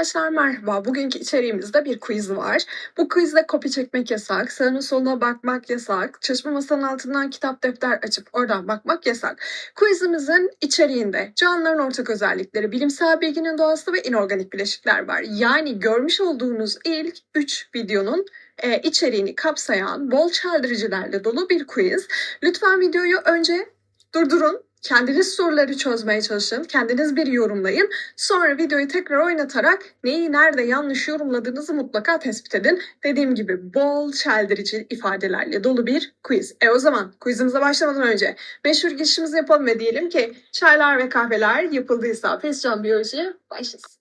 Arkadaşlar merhaba. Bugünkü içeriğimizde bir quiz var. Bu quizde kopya çekmek yasak, sağına soluna bakmak yasak, çalışma masanın altından kitap defter açıp oradan bakmak yasak. Quizimizin içeriğinde canlıların ortak özellikleri, bilimsel bilginin doğası ve inorganik bileşikler var. Yani görmüş olduğunuz ilk 3 videonun e, içeriğini kapsayan bol çeldiricilerle dolu bir quiz. Lütfen videoyu önce durdurun, Kendiniz soruları çözmeye çalışın. Kendiniz bir yorumlayın. Sonra videoyu tekrar oynatarak neyi nerede yanlış yorumladığınızı mutlaka tespit edin. Dediğim gibi bol çeldirici ifadelerle dolu bir quiz. E o zaman quizimize başlamadan önce meşhur girişimizi yapalım ve diyelim ki çaylar ve kahveler yapıldıysa Fescan Biyoloji başlasın.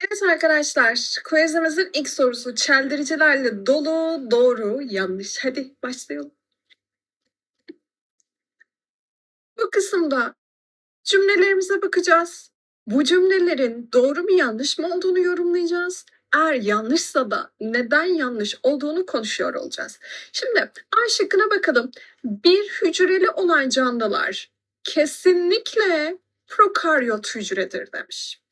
Evet arkadaşlar, quizimizin ilk sorusu çeldiricilerle dolu, doğru, yanlış. Hadi başlayalım. Bu kısımda cümlelerimize bakacağız. Bu cümlelerin doğru mu yanlış mı olduğunu yorumlayacağız. Eğer yanlışsa da neden yanlış olduğunu konuşuyor olacağız. Şimdi A şıkkına bakalım. Bir hücreli olan canlılar kesinlikle prokaryot hücredir demiş.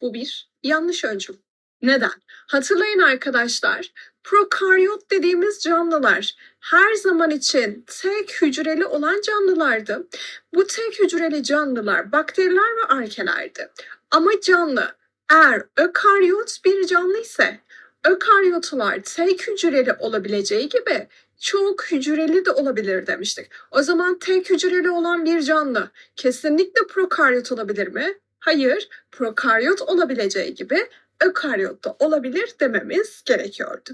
Bu bir yanlış öncüm. Neden? Hatırlayın arkadaşlar, prokaryot dediğimiz canlılar her zaman için tek hücreli olan canlılardı. Bu tek hücreli canlılar bakteriler ve arkelerdi. Ama canlı eğer ökaryot bir canlı ise ökaryotlar tek hücreli olabileceği gibi çok hücreli de olabilir demiştik. O zaman tek hücreli olan bir canlı kesinlikle prokaryot olabilir mi? Hayır, prokaryot olabileceği gibi ökaryotta olabilir dememiz gerekiyordu.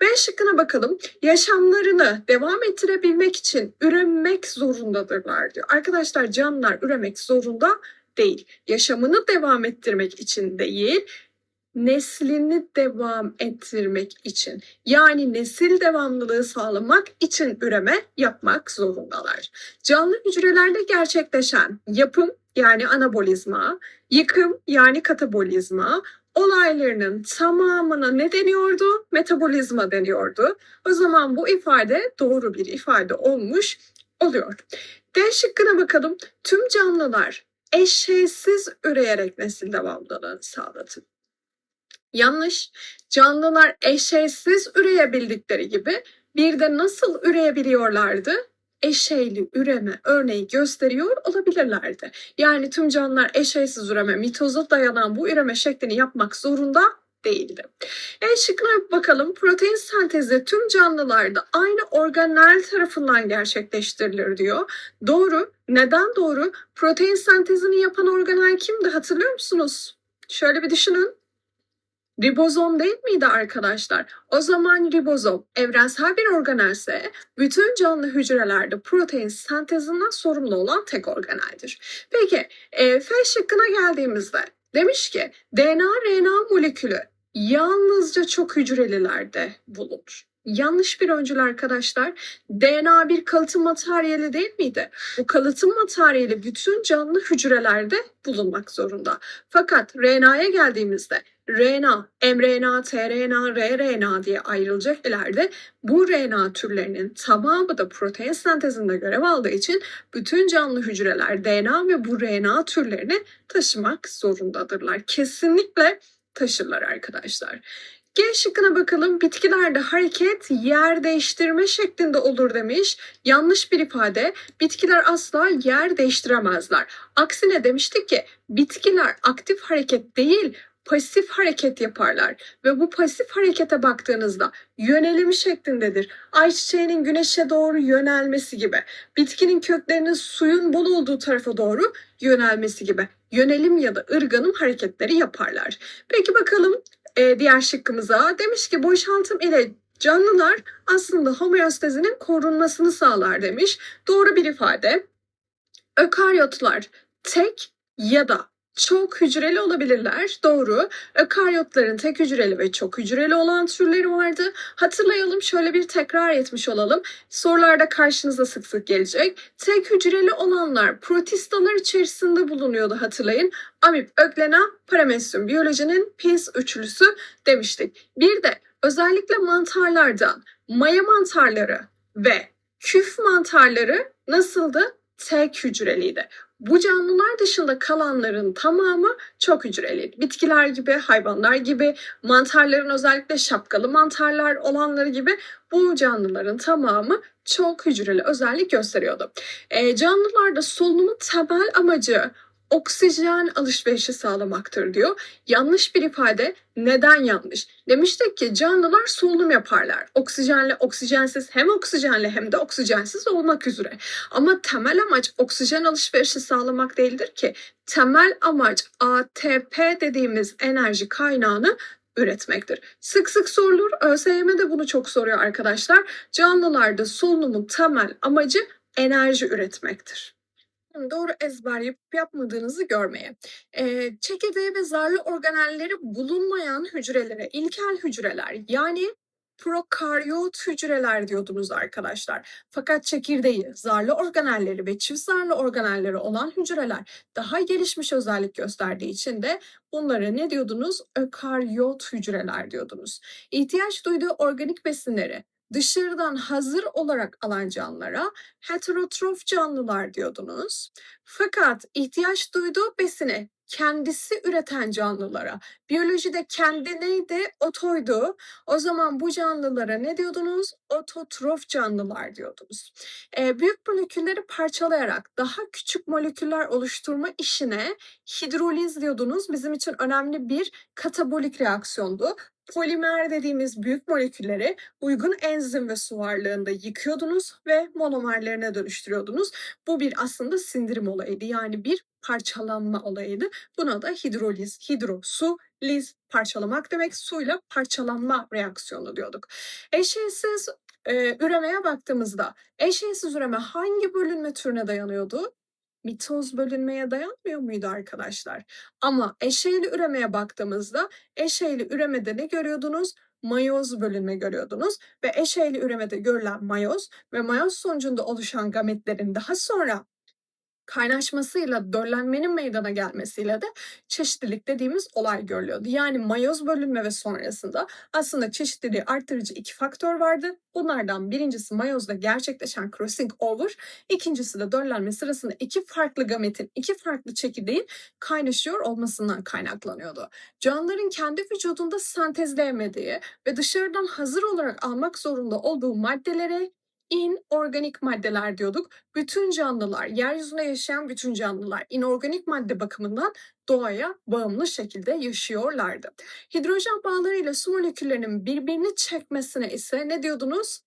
B şıkkına bakalım. Yaşamlarını devam ettirebilmek için üremek zorundadırlar diyor. Arkadaşlar canlılar üremek zorunda değil. Yaşamını devam ettirmek için değil, neslini devam ettirmek için yani nesil devamlılığı sağlamak için üreme yapmak zorundalar. Canlı hücrelerde gerçekleşen yapım yani anabolizma, yıkım yani katabolizma, olaylarının tamamına ne deniyordu? Metabolizma deniyordu. O zaman bu ifade doğru bir ifade olmuş oluyor. D şıkkına bakalım. Tüm canlılar eşeğsiz üreyerek nesil devamlılığını sağladı. Yanlış. Canlılar eşeğsiz üreyebildikleri gibi bir de nasıl üreyebiliyorlardı? Eşeyli üreme örneği gösteriyor olabilirlerdi. Yani tüm canlılar eşeysiz üreme, mitoza dayanan bu üreme şeklini yapmak zorunda değildi. E şıkkına bakalım. Protein sentezi tüm canlılarda aynı organel tarafından gerçekleştirilir diyor. Doğru. Neden doğru? Protein sentezini yapan organel kimdi hatırlıyor musunuz? Şöyle bir düşünün. Ribozom değil miydi arkadaşlar? O zaman ribozom evrensel bir organelse bütün canlı hücrelerde protein sentezinden sorumlu olan tek organeldir. Peki e, F şıkkına geldiğimizde demiş ki DNA-RNA molekülü yalnızca çok hücrelilerde bulunur. Yanlış bir öncül arkadaşlar. DNA bir kalıtım materyali değil miydi? Bu kalıtım materyali bütün canlı hücrelerde bulunmak zorunda. Fakat RNA'ya geldiğimizde RNA, mRNA, tRNA, rRNA diye ayrılacak ileride bu RNA türlerinin tamamı da protein sentezinde görev aldığı için bütün canlı hücreler DNA ve bu RNA türlerini taşımak zorundadırlar. Kesinlikle taşırlar arkadaşlar. G şıkkına bakalım. Bitkilerde hareket yer değiştirme şeklinde olur demiş. Yanlış bir ifade. Bitkiler asla yer değiştiremezler. Aksine demiştik ki bitkiler aktif hareket değil pasif hareket yaparlar ve bu pasif harekete baktığınızda yönelimi şeklindedir. Ayçiçeğinin güneşe doğru yönelmesi gibi, bitkinin köklerinin suyun bol olduğu tarafa doğru yönelmesi gibi yönelim ya da ırganım hareketleri yaparlar. Peki bakalım e, diğer şıkkımıza. Demiş ki boşaltım ile canlılar aslında homeostazinin korunmasını sağlar demiş. Doğru bir ifade. Ökaryotlar tek ya da çok hücreli olabilirler. Doğru. Ökaryotların tek hücreli ve çok hücreli olan türleri vardı. Hatırlayalım şöyle bir tekrar etmiş olalım. Sorularda karşınıza sık sık gelecek. Tek hücreli olanlar protistalar içerisinde bulunuyordu hatırlayın. Amip, öklena, paramesyum biyolojinin pis üçlüsü demiştik. Bir de özellikle mantarlardan maya mantarları ve küf mantarları nasıldı? Tek hücreliydi. Bu canlılar dışında kalanların tamamı çok hücreli. Bitkiler gibi, hayvanlar gibi, mantarların özellikle şapkalı mantarlar olanları gibi bu canlıların tamamı çok hücreli özellik gösteriyordu. E, canlılarda solunumun temel amacı oksijen alışverişi sağlamaktır diyor. Yanlış bir ifade. Neden yanlış? Demiştik ki canlılar solunum yaparlar. Oksijenle oksijensiz hem oksijenle hem de oksijensiz olmak üzere. Ama temel amaç oksijen alışverişi sağlamak değildir ki. Temel amaç ATP dediğimiz enerji kaynağını üretmektir. Sık sık sorulur. ÖSYM de bunu çok soruyor arkadaşlar. Canlılarda solunumun temel amacı enerji üretmektir. Doğru ezber yapıp yapmadığınızı görmeye. Eee, çekirdeği ve zarlı organelleri bulunmayan hücrelere ilkel hücreler yani prokaryot hücreler diyordunuz arkadaşlar. Fakat çekirdeği, zarlı organelleri ve çift zarlı organelleri olan hücreler daha gelişmiş özellik gösterdiği için de bunlara ne diyordunuz? Ökaryot hücreler diyordunuz. İhtiyaç duyduğu organik besinleri dışarıdan hazır olarak alan canlılara heterotrof canlılar diyordunuz. Fakat ihtiyaç duyduğu besini kendisi üreten canlılara, biyolojide kendi neydi? Otoydu. O zaman bu canlılara ne diyordunuz? Ototrof canlılar diyordunuz. Ee, büyük molekülleri parçalayarak daha küçük moleküller oluşturma işine hidroliz diyordunuz. Bizim için önemli bir katabolik reaksiyondu. Polimer dediğimiz büyük molekülleri uygun enzim ve su varlığında yıkıyordunuz ve monomerlerine dönüştürüyordunuz. Bu bir aslında sindirim olayıydı. Yani bir parçalanma olayıydı. Buna da hidroliz, hidro, su, liz parçalamak demek. Suyla parçalanma reaksiyonu diyorduk. Eşeğsiz e, üremeye baktığımızda eşeğsiz üreme hangi bölünme türüne dayanıyordu? Mitoz bölünmeye dayanmıyor muydu arkadaşlar? Ama eşeyli üremeye baktığımızda eşeyli üremede ne görüyordunuz? Mayoz bölünme görüyordunuz ve eşeyli üremede görülen mayoz ve mayoz sonucunda oluşan gametlerin daha sonra kaynaşmasıyla döllenmenin meydana gelmesiyle de çeşitlilik dediğimiz olay görülüyordu. Yani mayoz bölünme ve sonrasında aslında çeşitliliği artırıcı iki faktör vardı. Bunlardan birincisi mayozda gerçekleşen crossing over, ikincisi de döllenme sırasında iki farklı gametin, iki farklı çekirdeğin kaynaşıyor olmasından kaynaklanıyordu. Canlıların kendi vücudunda sentezleyemediği ve dışarıdan hazır olarak almak zorunda olduğu maddelere inorganik maddeler diyorduk. Bütün canlılar, yeryüzünde yaşayan bütün canlılar inorganik madde bakımından doğaya bağımlı şekilde yaşıyorlardı. Hidrojen bağlarıyla su moleküllerinin birbirini çekmesine ise ne diyordunuz?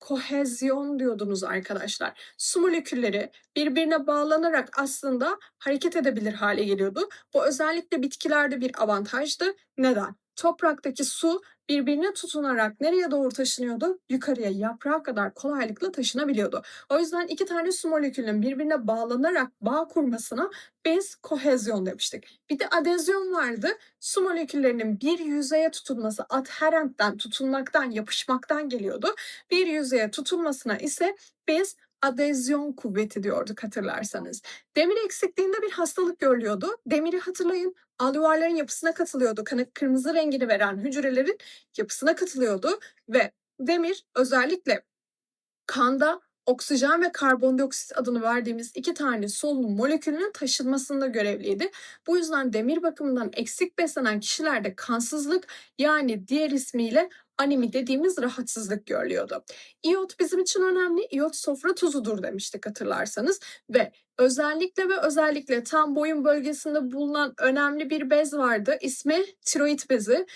Kohezyon diyordunuz arkadaşlar. Su molekülleri birbirine bağlanarak aslında hareket edebilir hale geliyordu. Bu özellikle bitkilerde bir avantajdı. Neden? Topraktaki su birbirine tutunarak nereye doğru taşınıyordu? Yukarıya yaprağa kadar kolaylıkla taşınabiliyordu. O yüzden iki tane su molekülünün birbirine bağlanarak bağ kurmasına biz kohezyon demiştik. Bir de adezyon vardı. Su moleküllerinin bir yüzeye tutunması adherentten, tutunmaktan, yapışmaktan geliyordu. Bir yüzeye tutulmasına ise biz adezyon kuvveti diyorduk hatırlarsanız. Demir eksikliğinde bir hastalık görülüyordu. Demiri hatırlayın alüvarların yapısına katılıyordu. Kanı kırmızı rengini veren hücrelerin yapısına katılıyordu ve demir özellikle kanda oksijen ve karbondioksit adını verdiğimiz iki tane solunum molekülünün taşınmasında görevliydi. Bu yüzden demir bakımından eksik beslenen kişilerde kansızlık yani diğer ismiyle anemi dediğimiz rahatsızlık görülüyordu. İyot bizim için önemli. İyot sofra tuzudur demiştik hatırlarsanız ve özellikle ve özellikle tam boyun bölgesinde bulunan önemli bir bez vardı. İsmi tiroid bezi.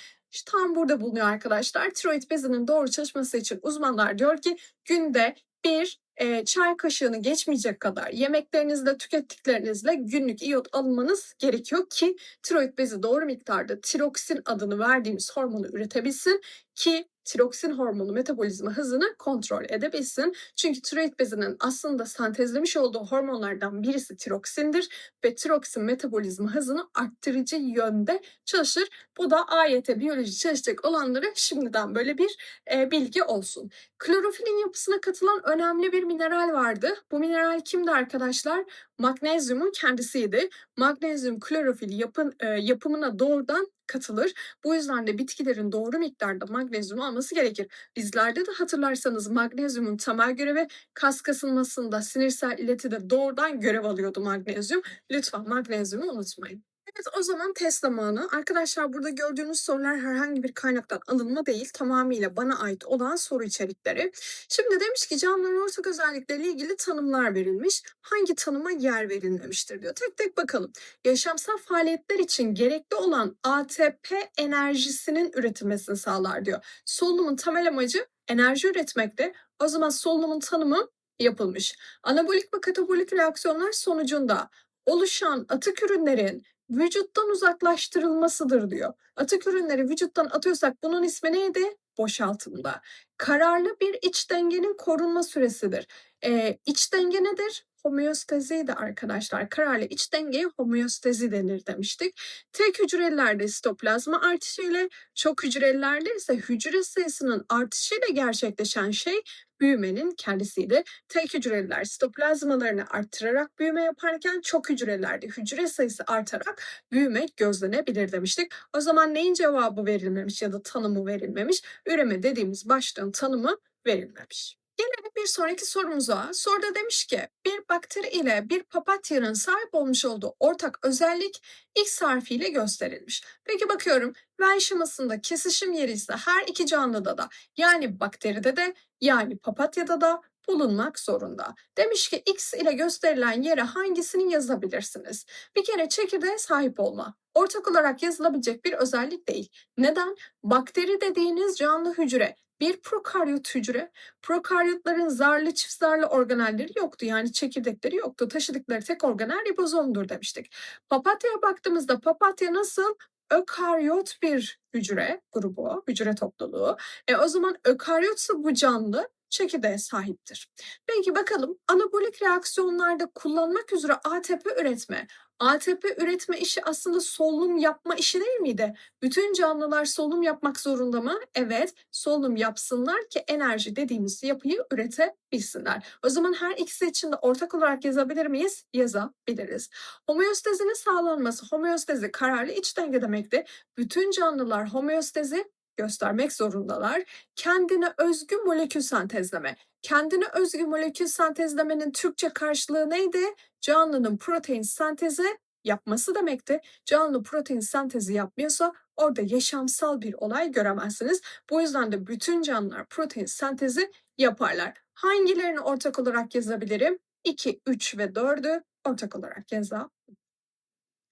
Tam burada bulunuyor arkadaşlar. Tiroid bezinin doğru çalışması için uzmanlar diyor ki günde bir e, çay kaşığını geçmeyecek kadar yemeklerinizde tükettiklerinizle günlük iyot almanız gerekiyor ki tiroid bezi doğru miktarda tiroksin adını verdiğimiz hormonu üretebilsin ki tiroksin hormonu metabolizma hızını kontrol edebilsin. Çünkü tiroid bezinin aslında sentezlemiş olduğu hormonlardan birisi tiroksindir ve tiroksin metabolizma hızını arttırıcı yönde çalışır. Bu da AYT biyoloji çalışacak olanlara şimdiden böyle bir e, bilgi olsun. Klorofilin yapısına katılan önemli bir mineral vardı. Bu mineral kimdi arkadaşlar? Magnezyumun kendisiydi. Magnezyum klorofil yapın, e, yapımına doğrudan katılır. Bu yüzden de bitkilerin doğru miktarda magnezyum alması gerekir. Bizlerde de hatırlarsanız magnezyumun temel görevi kas kasılmasında, sinirsel iletide doğrudan görev alıyordu magnezyum. Lütfen magnezyumu unutmayın. Evet o zaman test zamanı. Arkadaşlar burada gördüğünüz sorular herhangi bir kaynaktan alınma değil. Tamamıyla bana ait olan soru içerikleri. Şimdi demiş ki canlıların ortak özellikleriyle ilgili tanımlar verilmiş. Hangi tanıma yer verilmemiştir diyor. Tek tek bakalım. Yaşamsal faaliyetler için gerekli olan ATP enerjisinin üretilmesini sağlar diyor. Solunumun temel amacı enerji üretmekte. O zaman solunumun tanımı yapılmış. Anabolik ve katabolik reaksiyonlar sonucunda oluşan atık ürünlerin vücuttan uzaklaştırılmasıdır diyor. Atık ürünleri vücuttan atıyorsak bunun ismi neydi? Boşaltımda. Kararlı bir iç dengenin korunma süresidir. Ee, iç denge nedir? Homeosteziydi arkadaşlar. Kararlı iç dengeye homeostezi denir demiştik. Tek hücrelilerde sitoplazma artışıyla, çok hücrelilerde ise hücre sayısının artışıyla gerçekleşen şey büyümenin kendisiydi. Tek hücreliler sitoplazmalarını arttırarak büyüme yaparken çok hücrelerde hücre sayısı artarak büyüme gözlenebilir demiştik. O zaman neyin cevabı verilmemiş ya da tanımı verilmemiş? Üreme dediğimiz başlığın tanımı verilmemiş. Bir sonraki sorumuza. Soruda demiş ki bir bakteri ile bir papatyanın sahip olmuş olduğu ortak özellik X harfiyle gösterilmiş. Peki bakıyorum ve aşamasında kesişim yeri ise her iki canlıda da yani bakteride de yani papatyada da bulunmak zorunda. Demiş ki X ile gösterilen yere hangisini yazabilirsiniz? Bir kere çekirdeğe sahip olma. Ortak olarak yazılabilecek bir özellik değil. Neden? Bakteri dediğiniz canlı hücre bir prokaryot hücre. Prokaryotların zarlı çift zarlı organelleri yoktu. Yani çekirdekleri yoktu. Taşıdıkları tek organel ribozomdur demiştik. Papatya'ya baktığımızda papatya nasıl? Ökaryot bir hücre grubu, hücre topluluğu. E o zaman ökaryotsa bu canlı çekirdeğe sahiptir. Peki bakalım anabolik reaksiyonlarda kullanmak üzere ATP üretme. ATP üretme işi aslında solunum yapma işi değil miydi? Bütün canlılar solunum yapmak zorunda mı? Evet, solunum yapsınlar ki enerji dediğimiz yapıyı üretebilsinler. O zaman her ikisi için de ortak olarak yazabilir miyiz? Yazabiliriz. Homeostezinin sağlanması, homeostezi kararlı iç denge demekti. Bütün canlılar homeostezi göstermek zorundalar. Kendine özgü molekül sentezleme. Kendine özgü molekül sentezlemenin Türkçe karşılığı neydi? Canlının protein sentezi yapması demekti. Canlı protein sentezi yapmıyorsa orada yaşamsal bir olay göremezsiniz. Bu yüzden de bütün canlılar protein sentezi yaparlar. Hangilerini ortak olarak yazabilirim? 2, 3 ve 4'ü ortak olarak yazabilirim.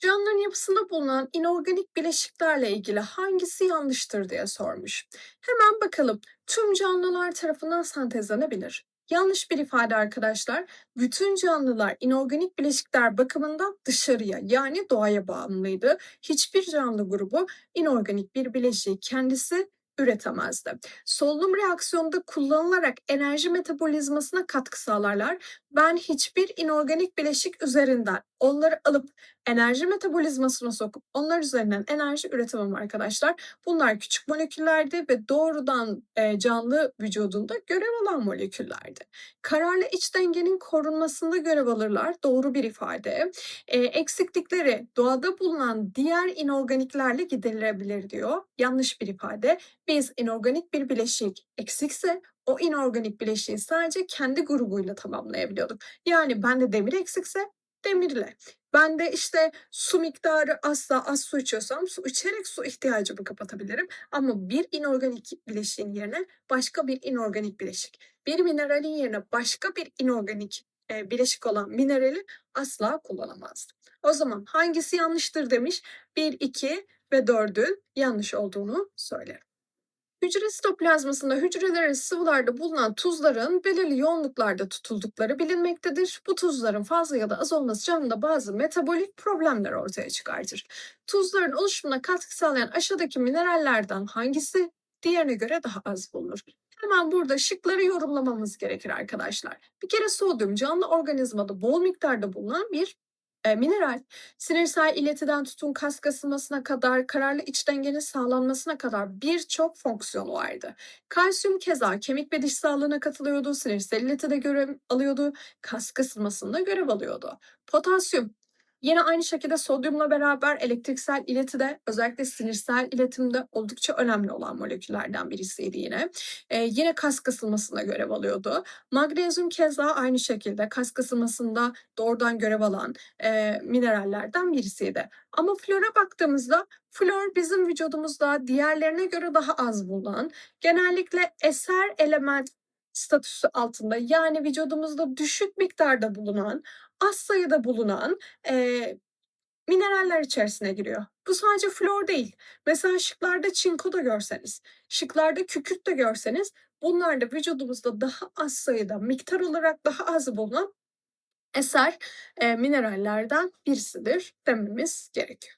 Canlıların yapısında bulunan inorganik bileşiklerle ilgili hangisi yanlıştır diye sormuş. Hemen bakalım. Tüm canlılar tarafından sentezlenebilir. Yanlış bir ifade arkadaşlar. Bütün canlılar inorganik bileşikler bakımından dışarıya yani doğaya bağımlıydı. Hiçbir canlı grubu inorganik bir bileşiği kendisi üretemezdi. Solunum reaksiyonunda kullanılarak enerji metabolizmasına katkı sağlarlar. Ben hiçbir inorganik bileşik üzerinden onları alıp enerji metabolizmasına sokup onlar üzerinden enerji üretemem arkadaşlar. Bunlar küçük moleküllerdi ve doğrudan e, canlı vücudunda görev alan moleküllerdi. Kararlı iç dengenin korunmasında görev alırlar. Doğru bir ifade. E, eksiklikleri doğada bulunan diğer inorganiklerle giderilebilir diyor. Yanlış bir ifade. Biz inorganik bir bileşik eksikse o inorganik bileşiği sadece kendi grubuyla tamamlayabiliyorduk. Yani bende demir eksikse demirle. Ben de işte su miktarı asla az su içiyorsam su içerek su ihtiyacımı kapatabilirim. Ama bir inorganik bileşiğin yerine başka bir inorganik bileşik. Bir mineralin yerine başka bir inorganik e, bileşik olan minerali asla kullanamazdım. O zaman hangisi yanlıştır demiş. 1, 2 ve 4'ün yanlış olduğunu söylerim. Hücre sitoplazmasında hücrelerin sıvılarda bulunan tuzların belirli yoğunluklarda tutuldukları bilinmektedir. Bu tuzların fazla ya da az olması canlıda bazı metabolik problemler ortaya çıkartır. Tuzların oluşumuna katkı sağlayan aşağıdaki minerallerden hangisi diğerine göre daha az bulunur? Hemen burada şıkları yorumlamamız gerekir arkadaşlar. Bir kere sodyum canlı organizmada bol miktarda bulunan bir Mineral, sinirsel iletiden tutun kas kasılmasına kadar, kararlı iç dengenin sağlanmasına kadar birçok fonksiyonu vardı. Kalsiyum keza kemik ve diş sağlığına katılıyordu, sinirsel iletide görev alıyordu, kas kasılmasında görev alıyordu. Potasyum, yine aynı şekilde sodyumla beraber elektriksel iletide, özellikle sinirsel iletimde oldukça önemli olan moleküllerden birisiydi yine. Eee, yine kas kasılmasında görev alıyordu. Magnezyum keza aynı şekilde kas kasılmasında doğrudan görev alan, eee, minerallerden birisiydi. Ama flora baktığımızda flor bizim vücudumuzda diğerlerine göre daha az bulunan, genellikle eser element statüsü altında yani vücudumuzda düşük miktarda bulunan, az sayıda bulunan, eee, mineraller içerisine giriyor. Bu sadece flor değil. Mesela şıklarda çinko da görseniz, şıklarda kükürt de görseniz bunlar da vücudumuzda daha az sayıda, miktar olarak daha az bulunan eser, eee, minerallerden birisidir dememiz gerekiyor.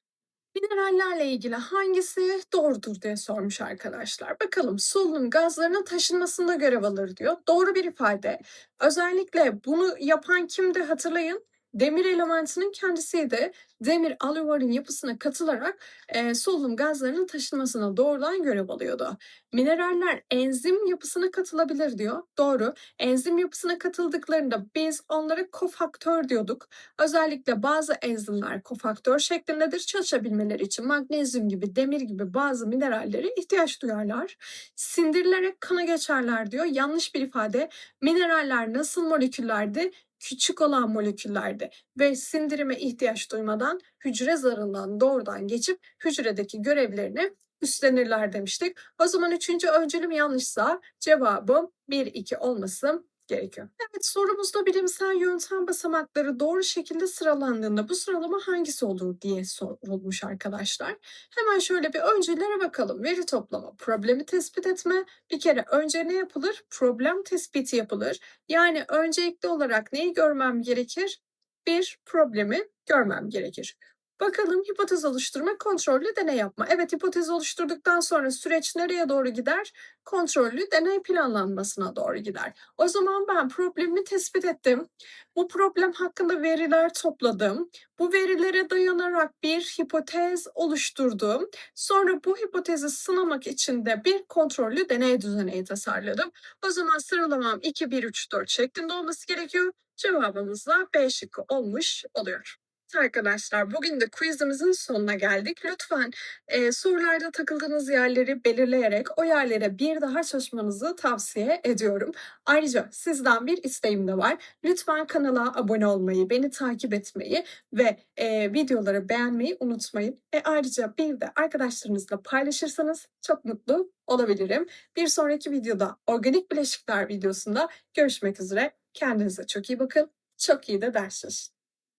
Minerallerle ilgili hangisi doğrudur diye sormuş arkadaşlar. Bakalım solunum gazlarının taşınmasında görev alır diyor. Doğru bir ifade. Özellikle bunu yapan kimdi hatırlayın. Demir elementinin kendisiydi. Demir alüvarın yapısına katılarak eee, solunum gazlarının taşınmasına doğrudan görev alıyordu. Mineraller enzim yapısına katılabilir diyor. Doğru. Enzim yapısına katıldıklarında biz onlara kofaktör diyorduk. Özellikle bazı enzimler kofaktör şeklindedir. Çalışabilmeleri için magnezyum gibi, demir gibi bazı minerallere ihtiyaç duyarlar. Sindirilerek kana geçerler diyor. Yanlış bir ifade. Mineraller nasıl moleküllerdi? Küçük olan moleküllerdi ve sindirime ihtiyaç duymadan hücre zarından doğrudan geçip hücredeki görevlerini üstlenirler demiştik. O zaman üçüncü öncülüm yanlışsa cevabım 1-2 olması gerekiyor. Evet sorumuzda bilimsel yöntem basamakları doğru şekilde sıralandığında bu sıralama hangisi olur diye sorulmuş arkadaşlar. Hemen şöyle bir öncülere bakalım. Veri toplama, problemi tespit etme. Bir kere önce ne yapılır? Problem tespiti yapılır. Yani öncelikli olarak neyi görmem gerekir? Bir problemi görmem gerekir. Bakalım hipotez oluşturma, kontrollü deney yapma. Evet hipotez oluşturduktan sonra süreç nereye doğru gider? Kontrollü deney planlanmasına doğru gider. O zaman ben problemi tespit ettim. Bu problem hakkında veriler topladım. Bu verilere dayanarak bir hipotez oluşturdum. Sonra bu hipotezi sınamak için de bir kontrollü deney düzeneği tasarladım. O zaman sıralamam 2, 1, 3, 4 şeklinde olması gerekiyor. Cevabımız da B şıkkı olmuş oluyor. Arkadaşlar bugün de quizimizin sonuna geldik. Lütfen e, sorularda takıldığınız yerleri belirleyerek o yerlere bir daha çalışmanızı tavsiye ediyorum. Ayrıca sizden bir isteğim de var. Lütfen kanala abone olmayı, beni takip etmeyi ve e, videoları beğenmeyi unutmayın. E, ayrıca bir de arkadaşlarınızla paylaşırsanız çok mutlu olabilirim. Bir sonraki videoda organik bileşikler videosunda görüşmek üzere. Kendinize çok iyi bakın. Çok iyi de ders çalışın.